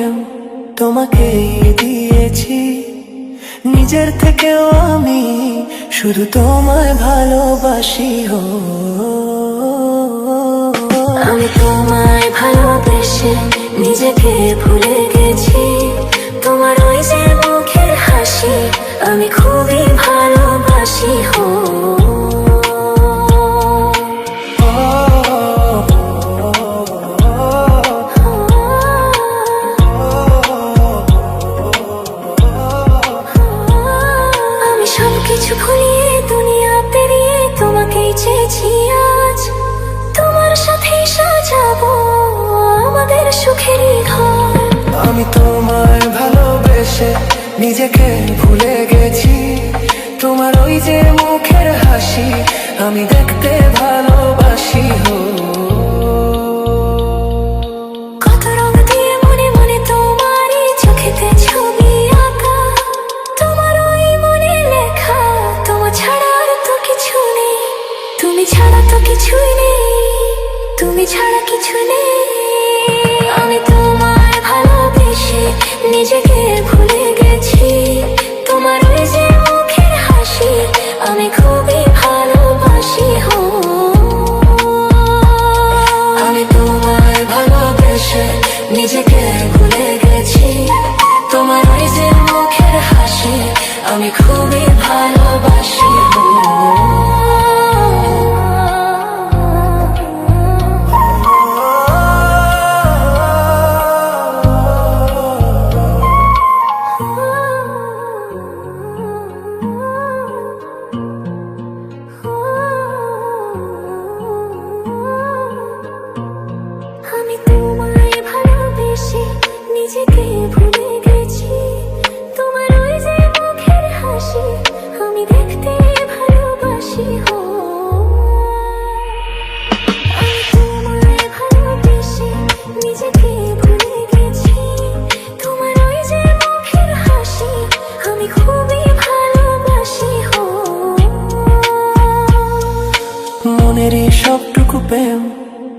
সবটুকু প্রেম তোমাকে দিয়েছি। নিজের থেকেও আমি শুধু তোমায় ভালোবাসি হো আমি তোমায় ভালোবেসে নিজেকে ভুলে গেছি। তোমার ওই যে মুখের হাসি আমি খুবই ভালোবাসি হো সবকিছু ভুলিয়ে দুনিয়া পেরিয়ে তোমাকেই চেয়েছি আজ। তোমার সাথে সাজাবো আমাদের সুখেরই ঘর। আমি তোমায় ভালোবেসে নিজেকে ভুলে গেছি। তোমার ওই যে মুখের হাসি, আমি দেখতে ভালোবাসি। তুমি ছাড়া কিছু নেই। আমি তোমায় ভালোবেসে নিজেকে ভুলে গেছি। তোমার ওই যে মুখের হাসি, আমি খুবই ভালোবাসি, হো। আমি তোমায় ভালোবেসে নিজেকে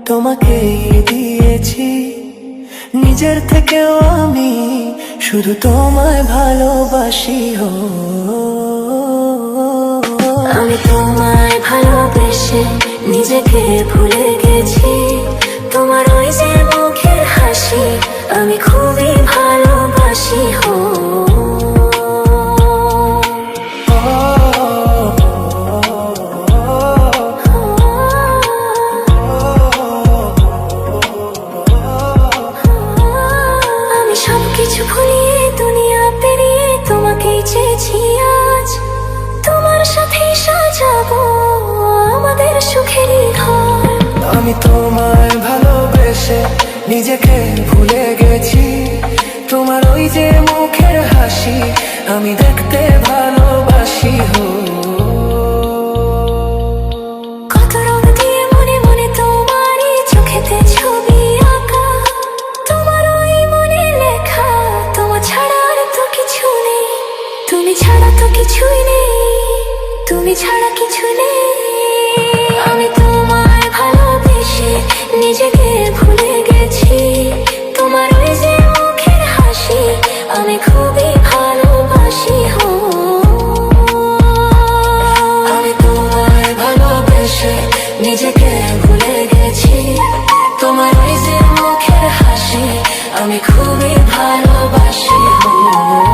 তোমাকে দিয়েছি। নিজের থেকেও আমি শুধু তোমায় ভালোবাসি হো আমি তোমায় ভালোবেসে নিজেকে ভুলে গেছি। তোমার ওই যে মুখের হাসি, আমি খুবই আমি তোমায় ভালোবেসে নিজেকে ভুলে গেছি। তোমার ওই যে মুখের হাসি, আমি দেখতে ভালোবাসি, হো। তুমি ছাড়া ছাড়া কিছু নেই। নিজেকে ভুলে গেছি। তোমার ওই যে মুখের হাসি, আমি খুবই ভালোবাসি, হো। আমি তোমায় ভালোবেসে নিজেকে ভুলে গেছি। তোমার ওই যে মুখের হাসি, আমি খুবই ভালোবাসি, হো।